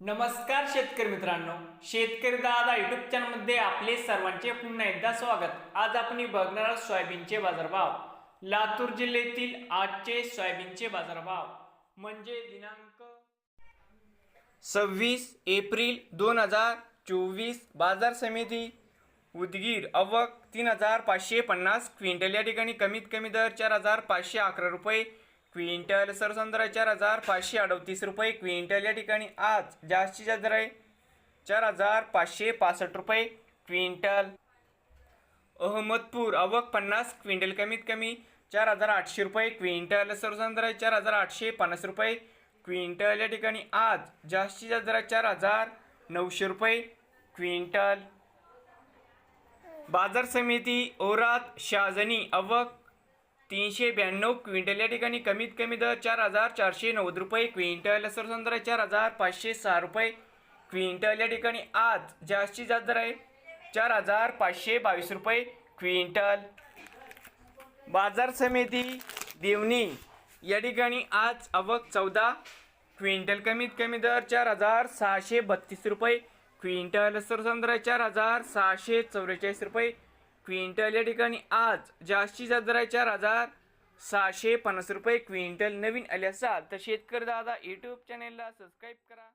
नमस्कार शेतकरी मित्रांनो शेतकरी दादा युट्यूब चॅनलमध्ये आपले सर्वांचे पुन्हा एकदा स्वागत. आज आपण बघणार आहोत सोयाबीनचे बाजारभाव. लातूर जिल्ह्यातील आजचे सोयाबीनचे बाजारभाव. म्हणजे दिनांक सव्वीस एप्रिल दोन हजार चोवीस बाजार समिती उदगीर अवक तीन हजार पाचशे पन्नास क्विंटल या ठिकाणी कमीत कमी दर चार हजार पाचशे अकरा रुपये क्विंटल सरसंद्र चार हजार पाचशे अडतीस रुपये. क्विंटल या ठिकाणी आज जास्तीत जास्त दर आहे. चार हजार पाचशे पासष्ट रुपये. क्विंटल अहमदपूर अवक पन्नास क्विंटल कमीत कमी चार हजार आठशे रुपये. क्विंटल सरसंदरा चार हजार आठशे पन्नास रुपये. क्विंटल या ठिकाणी आज जास्तीत जास्त दर चार हजार नऊशे रुपये. क्विंटल बाजार समिती औरात शाजनी अवक तीनशे ब्याण्णव क्विंटल या ठिकाणी कमीत कमी दर चार हजार चारशे नव्वद रुपये क्विंटल सरसंद्र चार हजार पाचशे सहा रुपये. क्विंटल या ठिकाणी आज जास्तीत जास्त दर आहे चार हजार पाचशे बावीस रुपये. क्विंटल बाजार समिती देवणी या ठिकाणी आज अवक चौदा. क्विंटल कमीत कमी दर चार हजार सहाशे बत्तीस रुपये. क्विंटल सरसंद्र चार हजार सहाशे चौवेचाळीस रुपये. क्विंटल या ठिकाणी आज जास्तीत जास्त दर आहे चार हजार सहाशे पन्नास रुपये क्विंटल नवीन आले असाल तर शेतकरी दादा यूट्यूब चॅनेलला सबस्क्राईब करा.